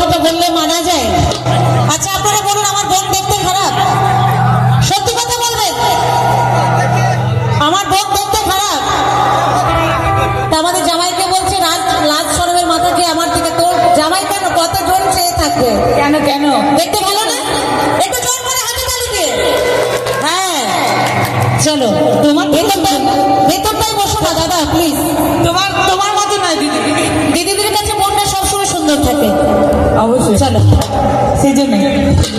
কথাটা বললে মানা যায়? আচ্ছা আপনারা বলুন আমার বোন দেখতে খারাপ। সত্যি কথা বলবেন? আমার বোন দেখতে খারাপ। তা আমাদের জামাইকে বলছে রাজ লাজ সরমের মাথাকে আমার থেকে তোর জামাই কেন? কতজন চেয়ে থাকবে কেন কেন? দেখতে ভালো না? একটু জোর করে হাতে হ্যাঁ চলো। তোমার ভেতরটাই অবশ্যই চলো। সেই জন্য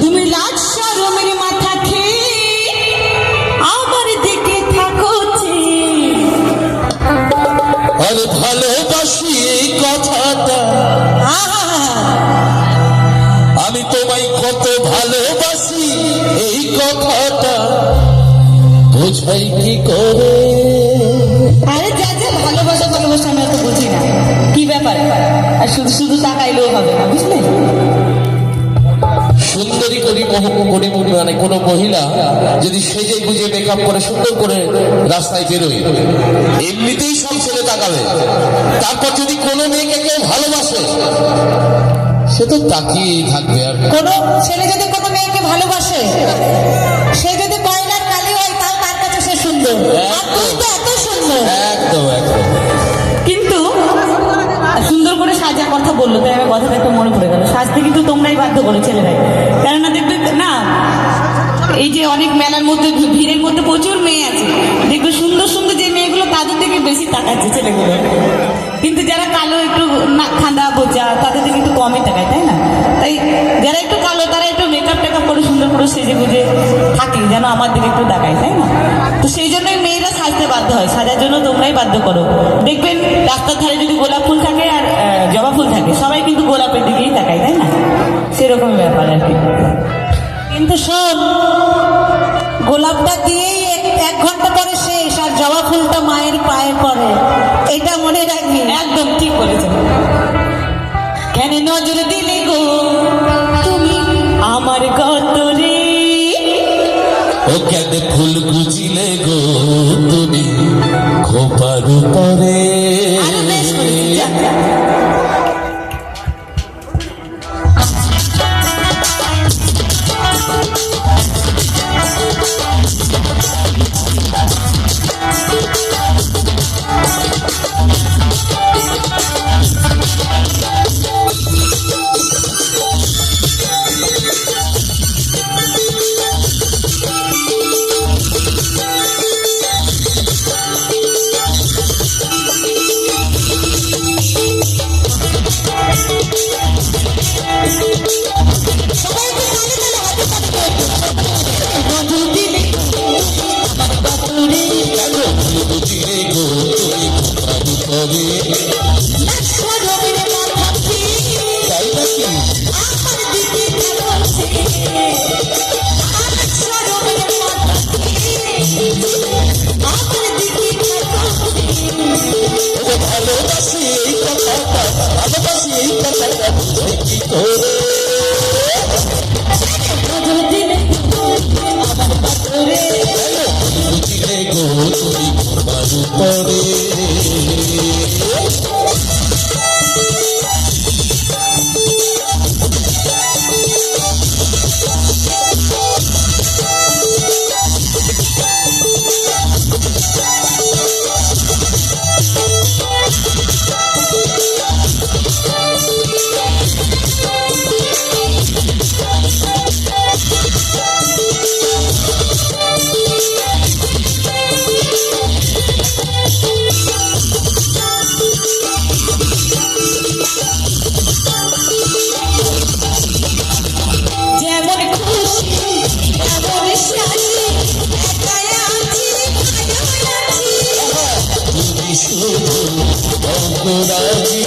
তুমি লাজ সরমের মাথা খেয়ে আমার দিকে থাকো। আরে ভালোবাসি এই কথাটা। আহা। আমি তোমায় কত ভালোবাসি এই কথাটা। বোঝাই কি করে? আরে ভালোবাসা ভালোবাসা আমি অত বুঝি না। কি ব্যাপার? আর শুধু শুধু তাকাইলেও হবে না বুঝলে? সুন্দরী করি মানে কোনো মহিলা যদি সেজে গুজে মেকআপ করে সুন্দর করে রাস্তায় বেরোয় এমনিতেই সব ছেলে তাকাবে। তারপর যদি কোনো মেয়েকে কেউ ভালোবাসে সে তো তাকিয়েই থাকবে আর কোনো ছেলে যদি কোনো মেয়েকে ভালোবাসে সে যদি করে কথা বলল, তাই আমার কথাটা একটু মনে পড়ে গেল। সাজতে কিন্তু তোমরাই বাধ্য করে ছেলেরাই কেননা দেখবে, না, এই যে অনেক মেলার মধ্যে, ভিড়ের মধ্যে প্রচুর মেয়ে আছে। দেখবে সুন্দর সুন্দর যে মেয়েগুলো, তাদের থেকে বেশি তাকাচ্ছে ছেলেগুলো। কিন্তু যারা কালো একটু না বোঝা, তাদের থেকে একটু কমই তাকায়, তাই না? তাই যারা একটু কালো, তারা একটু মেকআপ টেকআপ করে সুন্দর করে সেজে গুজে থাকে, যেন আমার দিকে একটু তাকায়, তাই না? তো সেই জন্যই সাজতে বাধ্য হয়। সাজার জন্য তোমরাই বাধ্য করো। দেখবেন রাস্তার ধারে যদি গোলাপ ফুল থাকে আর জবা ফুল থাকে সবাই কিন্তু গোলাপের দিকেই তাকায় তাই না? সেরকম ব্যাপার আর কি। কিন্তু শোন গোলাপটা দিয়েই এক- ঘণ্টা পরে শেষ আর জবা ফুলটা মায়ের পায়ে পড়ে। এটা মনে রাখবি। একদম ঠিক বলেছেন কেন নজর দিলে গো? করে অপরাধী